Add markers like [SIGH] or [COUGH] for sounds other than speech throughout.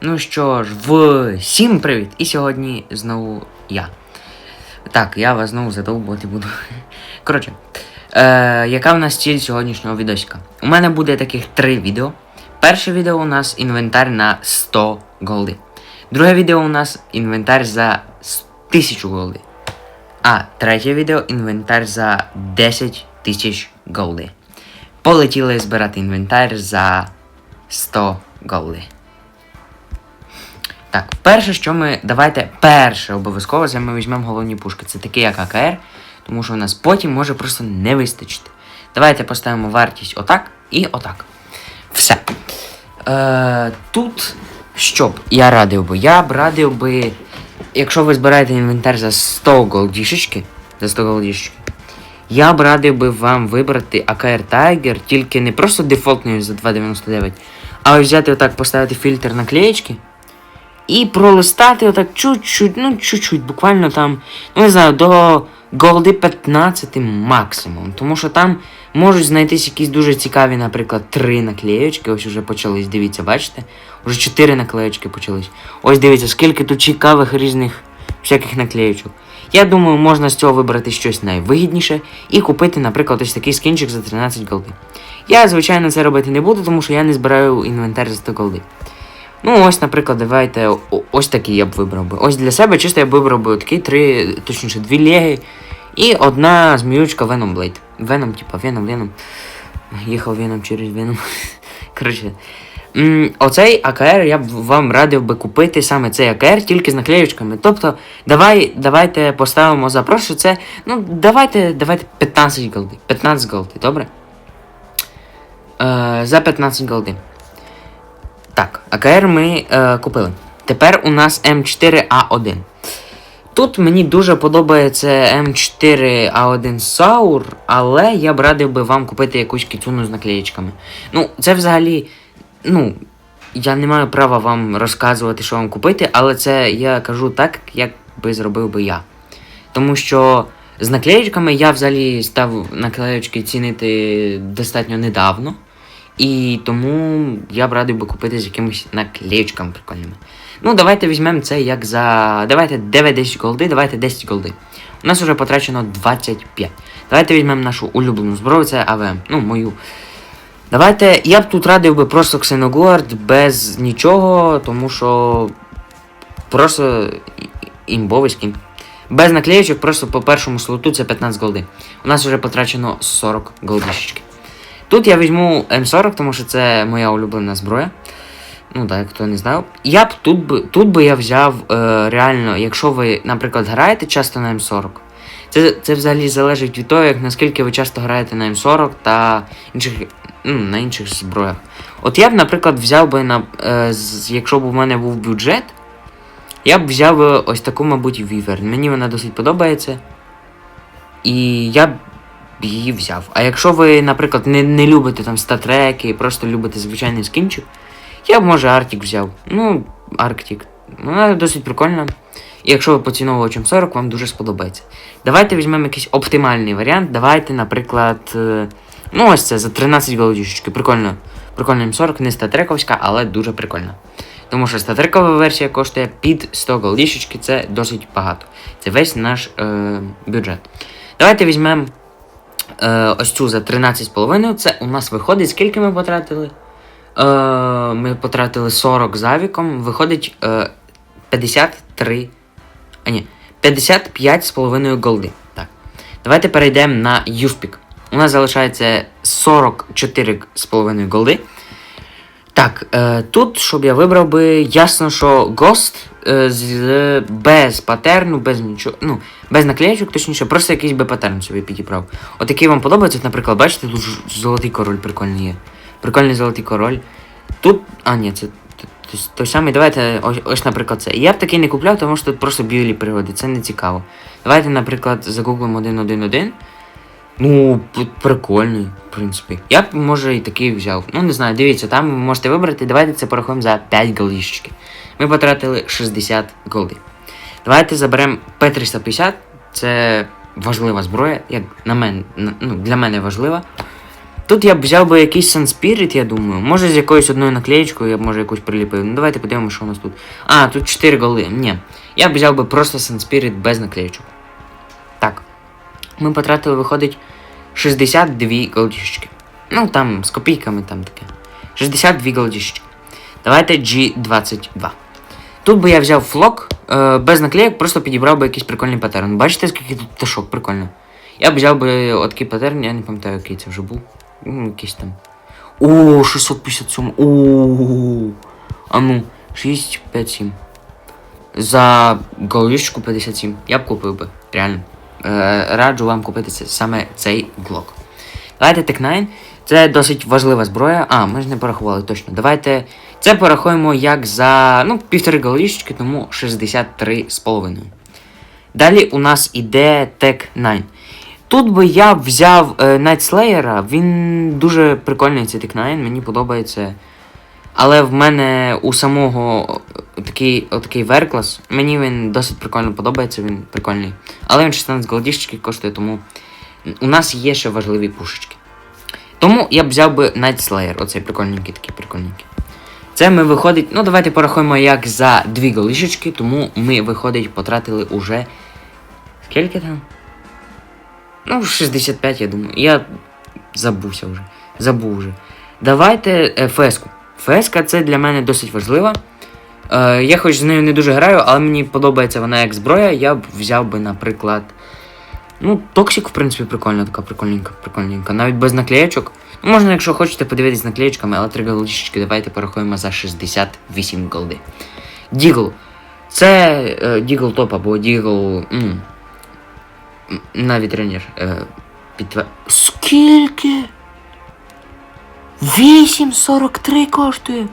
Ну що ж, всім привіт! І сьогодні знову я. Так, я вас знову задовбувати буду. [LAUGHS] Коротше, е, яка в нас ціль сьогоднішнього відосика? У мене буде таких три відео. Перше відео у нас інвентар на 100 голди. Друге відео у нас інвентар за 1000 голди. А третє відео інвентар за 10 тисяч голди. Полетіли збирати інвентар за 100 голди. Так, перше, що ми. Давайте перше обов'язково це ми візьмемо головні пушки. Це такі, як АКР, тому що у нас потім може просто не вистачити. Давайте поставимо вартість отак і отак. Все. Е, тут що я радив би? Я б радив би, якщо ви збираєте інвентар за 100 голдішечки, за 100 голдішечки, я б радив би вам вибрати AKR Tiger, тільки не просто дефолтною за 2,99, а взяти отак, поставити фільтр наклеєчки. І пролистати отак чуть-чуть, ну чуть-чуть, буквально там, ну не знаю, до голди 15 максимум. Тому що там можуть знайтись якісь дуже цікаві, наприклад, три наклеєчки. Ось уже почались, дивіться, бачите? Уже чотири наклеєчки почались. Ось дивіться, скільки тут цікавих різних всяких наклеєчок. Я думаю, можна з цього вибрати щось найвигідніше і купити, наприклад, ось такий скінчик за 13 голди. Я, звичайно, це робити не буду, тому що я не збираю інвентар за 100 голди. Ну, ось, наприклад, давайте ось такий я б вибрав би. Ось для себе чисто я б вибрав би такі три, точніше, дві леги і одна зміючка Venom Blade. Venom, типа, Venom, Venom. Їхав Venom через Venom. [LAUGHS] Коротше. Оцей АКР я б вам радив би купити саме цей АКР тільки з наклеючками. Тобто, давай, давайте поставимо запрос, що це. Ну, давайте, давайте 15 голди. 15 голди, добре? Е, за 15 голди. Так, АКР ми е, купили. Тепер у нас М4А1. Тут мені дуже подобається М4А1 Саур, але я б радив би вам купити якусь кітюну з наклеєчками. Ну, це взагалі. Ну, я не маю права вам розказувати, що вам купити, але це я кажу так, як би зробив би я. Тому що з наклеєчками я взагалі став наклеєчки цінити достатньо недавно. І тому я б радив би купити з якимись наклеючками прикольними. Ну, давайте візьмемо це як за. Давайте 9-10 голди, давайте 10 голди. У нас вже потрачено 25. Давайте візьмемо нашу улюблену зброю, це АВМ. Ну, мою. Давайте. Я б тут радив би просто Ксеногуард без нічого, тому що. Просто імбовий скін. Без наклеючок, просто по першому слоту це 15 голди. У нас вже потрачено 40 голдішечки. Тут я візьму М40, тому що це моя улюблена зброя. Ну так, хто не знав. Я б тут би тут би я взяв е, реально, якщо ви, наприклад, граєте часто на М40. Це, це взагалі залежить від того, як наскільки ви часто граєте на М40 та інших, ну, на інших зброях. От я б, наприклад, взяв би на. Е, з, якщо б у мене був бюджет, я б взяв ось таку, мабуть, Віверн. Мені вона досить подобається. І я б її взяв. А якщо ви, наприклад, не, не любите там статреки, просто любите звичайний скінчик, я б може Арктик взяв. Ну, Арктик. Вона досить прикольна. І якщо ви поціновувачем 40, вам дуже сподобається. Давайте візьмемо якийсь оптимальний варіант. Давайте, наприклад. е, Ну, ось це за 13 голодішечки. Прикольно. Прикольна М40, не статрековська, але дуже прикольна. Тому що статрекова версія коштує під 100 голдішечки, це досить багато. Це весь наш е, бюджет. Давайте візьмемо е, ось цю за 13,5. Це у нас виходить, скільки ми потратили? Е, ми потратили 40 за віком, виходить е, 53. А ні, 55,5 голди. Так. Давайте перейдемо на Юспік. У нас залишається 44,5 голди. Так, е, тут, щоб я вибрав би, ясно, що Ghost е, з, без патерну, без нічого, ну, без наклеєчок, точніше, просто якийсь би патерн собі підібрав. Отакий вам подобається, наприклад, бачите, тут золотий король прикольний є. Прикольний золотий король. Тут. А, ні, це той самий. Давайте, ось, ось, наприклад, це. Я б такий не купляв, тому що тут просто білі пригоди, це не цікаво. Давайте, наприклад, загуглимо 1.1.1. Ну, прикольний, в принципі. Я б, може, і такий взяв. Ну, не знаю, дивіться, там ви можете вибрати. Давайте це порахуємо за 5 голдішечки. Ми потратили 60 голди. Давайте заберемо П350. Це важлива зброя, як на мене, ну, для мене важлива. Тут я б взяв би якийсь Sunspirit, я думаю. Може з якоюсь одною наклеєчкою я б може якусь приліпив. Ну давайте подивимося, що у нас тут. А, тут 4 голи. Ні. Я б взяв би просто Sunspirit без наклеєчок. Так. Ми потратили, виходить, 62 голдішечки. Ну там з копійками там таке. 62 голдішечки. Давайте G22. Тут би я взяв флок е, без наклеїк, просто підібрав би якийсь прикольний паттерн. Бачите, скільки тут пташок, прикольно. Я б взяв би отакий паттерн, я не пам'ятаю, який це вже був. Ну, якийсь там. О, 657. О, а ну, 6, 5, 7. За голішку 57. Я б купив би, реально. Е, раджу вам купити саме цей глок. Давайте Тек 9. Це досить важлива зброя. А, ми ж не порахували точно. Давайте це порахуємо як за ну, півтори голішечки, тому 63,5. Далі у нас іде Тек 9. Тут би я взяв е, Night він дуже прикольний цей Тек 9, мені подобається. Але в мене у самого е, такий, отакий верклас, мені він досить прикольно подобається, він прикольний. Але він 16 голдішечки коштує, тому у нас є ще важливі пушечки. Тому я б взяв би Night Slayer, оцей прикольненький, такий прикольненький. Це ми виходить, ну давайте порахуємо як за дві голішечки, тому ми виходить потратили уже. Скільки там? Ну, 65, я думаю. Я забувся вже. Забув вже. Давайте е, феску. Феска це для мене досить важлива. Е, я хоч з нею не дуже граю, але мені подобається вона як зброя. Я б взяв би, наприклад. Ну, токсик, в принципі, прикольна, така прикольненька, прикольненька. Навіть без наклеєчок. Ну, можна, якщо хочете, подивитись наклеєчками, але три голдішечки давайте порахуємо за 68 голди. Дігл. Це е, Дігл топ або Дігл. м, навіть тренер. Е, підтвер... Скільки? 8,43 коштує.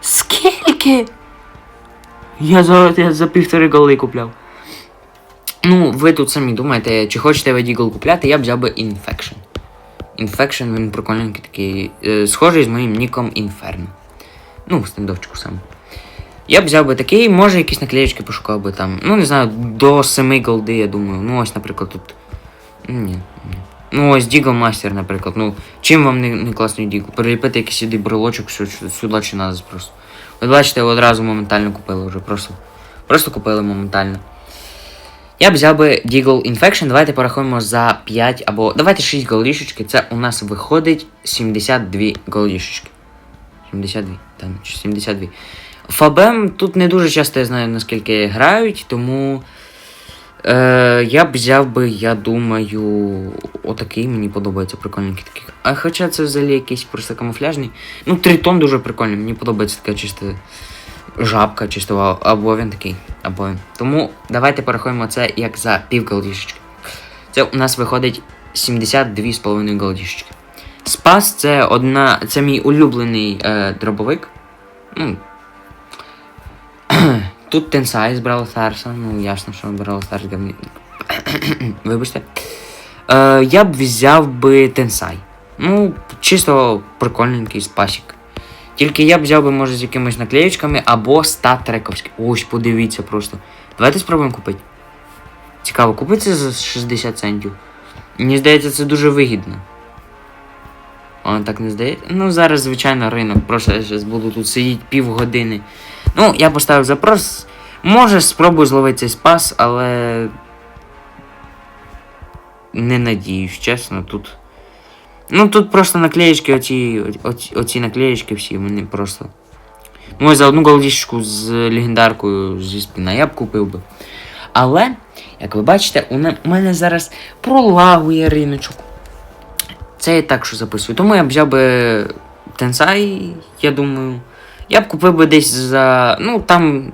Скільки? Я за, я за півтори голи купляв. Ну, ви тут самі думаєте, чи хочете ви Дігл купляти, я б взяв би Infection. Infection, він прикольненький такий. Е, схожий з моїм ніком Inferno. Ну, стендовчику саме. Я б взяв би такий, може якісь наклеєчки пошукав би там. Ну, не знаю, до 7 голди, я думаю. Ну, ось, наприклад, тут. Ні, ні. Ну, ось Дігл Мастер, наприклад. Ну, чим вам не, не класний Дігл? Переліпити якийсь сюди брелочок, що, сюди чи назад просто. Ви бачите, одразу моментально купили вже. Просто. Просто купили моментально. Я б взяв би Deagle Infection. Давайте порахуємо за 5 або. Давайте 6 голішечки. Це у нас виходить 72 голішечки. 72, там, 72. Фабем тут не дуже часто я знаю, наскільки грають, тому. Е, я б взяв би, я думаю, отакий мені подобається прикольненький такий. А хоча це взагалі якийсь просто камуфляжний. Ну, тритон дуже прикольний, мені подобається така чиста жабка, чисто або він такий, або він. Тому давайте порахуємо це як за пів голдішечки. Це у нас виходить 72,5 голдішечки. Спас це одна. Це мій улюблений е, дробовик. Ну, Тут Тенсай з Brawl Stars, ну ясно, що Brawl Stars говні. Вибачте. Е, я б взяв би Тенсай. Ну, чисто прикольненький спасік. Тільки я б взяв би, може, з якимись наклеєчками або стат-трековський. Ось, подивіться просто. Давайте спробуємо купити. Цікаво, купити за 60 центів. Мені здається, це дуже вигідно. А, так не здається? Ну, зараз, звичайно, ринок. Просто я зараз буду тут сидіти півгодини. Ну, я поставив запрос. Може, спробую зловити цей спас, але. Не надіюсь, чесно, тут. Ну тут просто наклеєчки, оці, оці, оці наклеєчки всі, вони просто. Ну, за одну голдішку з легендаркою зі спина я б купив би. Але, як ви бачите, у мене зараз пролагує риночок. Це я так що записую. Тому я б взяв би Тенсай, я думаю. Я б купив би десь за. Ну там.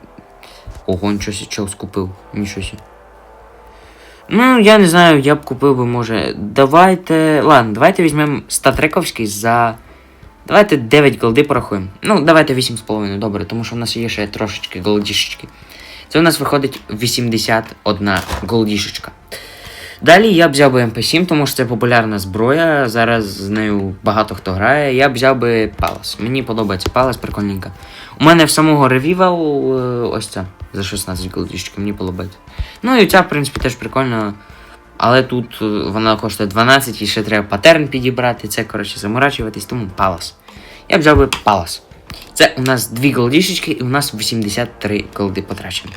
Ого, нічого сі, чого скупив. Нічого. Ну, я не знаю, я б купив би, може. Давайте. Ладно, давайте візьмемо статрековський за. Давайте 9 голди порахуємо. Ну, давайте 8,5, добре, тому що в нас є ще трошечки голдішечки. Це у нас виходить 81 голдішечка. Далі я б взяв би МП7, тому що це популярна зброя. Зараз з нею багато хто грає. Я б взяв би Палас. Мені подобається Палас, прикольненька. У мене в самого ревівал ось ця за 16 голдішечки, мені подобається. Ну і ця, в принципі, теж прикольно. Але тут е, вона коштує 12 і ще треба паттерн підібрати. Це, коротше, заморачуватись, тому палас. Я б взяв би палас. Це у нас дві голдішечки і у нас 83 голди потрачені.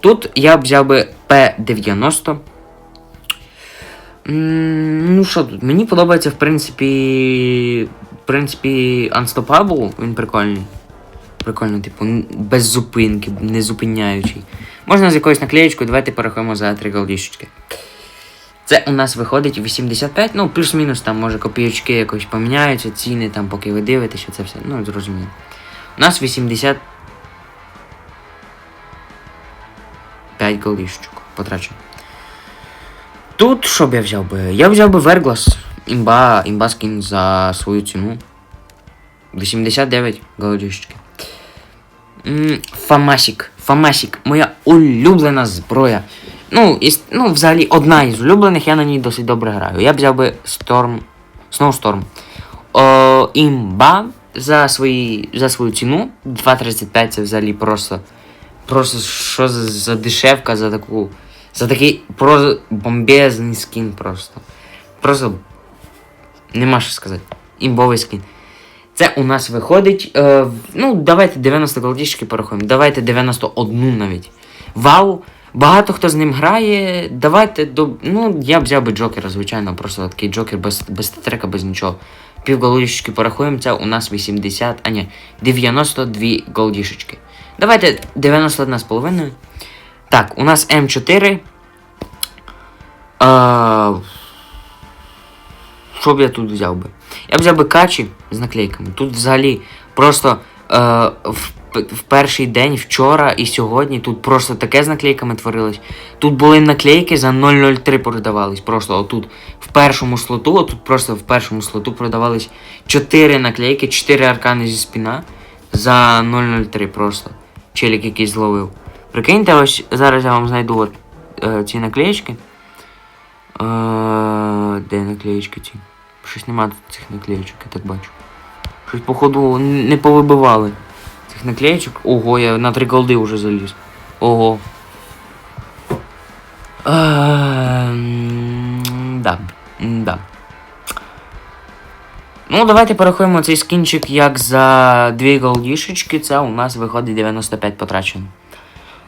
Тут я б взяв би P90. Ну що тут? Мені подобається, в принципі. В принципі, Unstoppable, він прикольний. Прикольно, типу, без зупинки, не зупиняючий. Можна з якоюсь наклеєчкою, давайте порахуємо за 3 голдішечки. Це у нас виходить 85, ну, плюс-мінус там, може, копійочки якось поміняються, ціни там, поки ви дивитеся, це все. Ну, зрозуміло. У нас 85 голдішечок потрачено. Тут що б я взяв би? Я взяв би Верглас. Імба, імба скін за свою ціну. 89 голдішечки. М, Фамасік. Фамасік. Моя улюблена зброя. Ну, із, ну, взагалі, одна із улюблених, я на ній досить добре граю. Я взяв би Storm. Snowstorm. О, імба за, свої, за свою ціну. 2.35 це взагалі просто. Просто що за дешевка за таку. За такий просто бомбезний скін просто. Просто. Нема що сказати. Імбовий скін. Це у нас виходить. Е, ну, давайте 90 голдішки порахуємо. Давайте 91 навіть. Вау! Багато хто з ним грає. Давайте до. Ну, я б взяв би Джокера, звичайно, просто такий Джокер без, без трека, без нічого. Пів голдішечки порахуємо, це у нас 80, а ні, 92 голдішечки. Давайте 91 з половиною. Так, у нас М4. А, що б я тут взяв би? Я б взяв би качі з наклейками. Тут взагалі просто е, в, в перший день, вчора і сьогодні тут просто таке з наклейками творилось. Тут були наклейки за 003 продавались. Просто отут в першому слоту, отут просто в першому слоту продавались 4 наклейки, 4 аркани зі спіна за 003 просто. Челік якийсь зловив. Прикиньте, ось зараз я вам знайду от, е, ці наклеєчки. Е, де наклеєчки ці? Щось нема цих наклеєчок, я так бачу. Щось, походу, не повибивали цих наклеєчок. Ого, я на три голди вже заліз. Ого. Да. Да. Ну, давайте порахуємо цей скінчик як за дві голдішечки. Це у нас виходить 95 потрачено.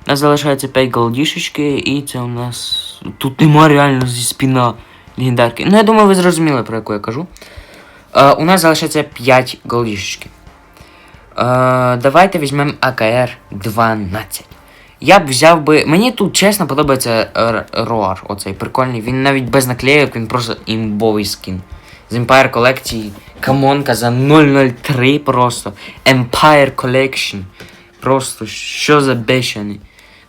У нас залишається 5 голдішечки, і це у нас. Тут нема реально зі спіна легендарки. Ну, я думаю, ви зрозуміли, про яку я кажу. Е, у нас залишається 5 голдішечки. Е, давайте візьмемо АКР 12. Я б взяв би. Мені тут чесно подобається Роар, оцей прикольний. Він навіть без наклеїв, він просто імбовий скін. З Empire колекції камонка за 003 просто. Empire Collection. Просто що за бешений.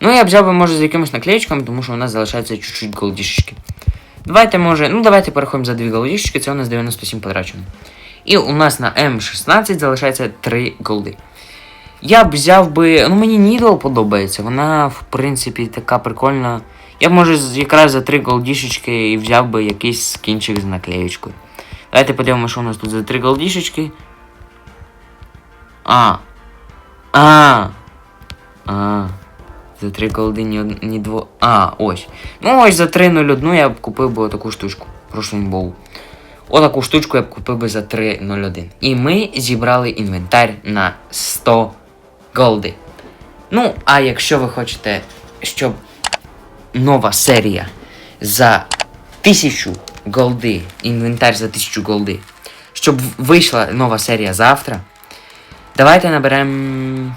Ну, я взяв би, може, з якимись наклеєчками, тому що у нас залишається чуть-чуть голдішечки. Давайте, може, ну давайте порахуємо за дві голдішечки, це у нас 97 потрачено. І у нас на М16 залишається 3 голди. Я б взяв би. Ну мені Нідл подобається, вона, в принципі, така прикольна. Я б може якраз за 3 голдішечки і взяв би якийсь скінчик з наклеєчкою. Давайте подивимося, що у нас тут за 3 голдішечки. А. А. А. За 3 голди ні, ні дво. А, ось. Ну ось за 3.01 я б купив би отаку штучку. Прошу імбову. Отаку штучку я б купив би за 3.01. І ми зібрали інвентар на 100 голди. Ну, а якщо ви хочете, щоб нова серія за 1000 голди, інвентар за 1000 голди, щоб вийшла нова серія завтра, давайте наберемо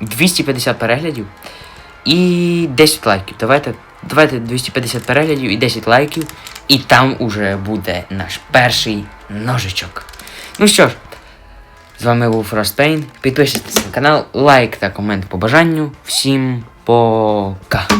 250 переглядів і 10 лайків. Давайте, давайте 250 переглядів і 10 лайків, і там уже буде наш перший ножичок. Ну що ж, з вами був Frostpain. Підписуйтесь на канал, лайк та комент по бажанню. Всім пока!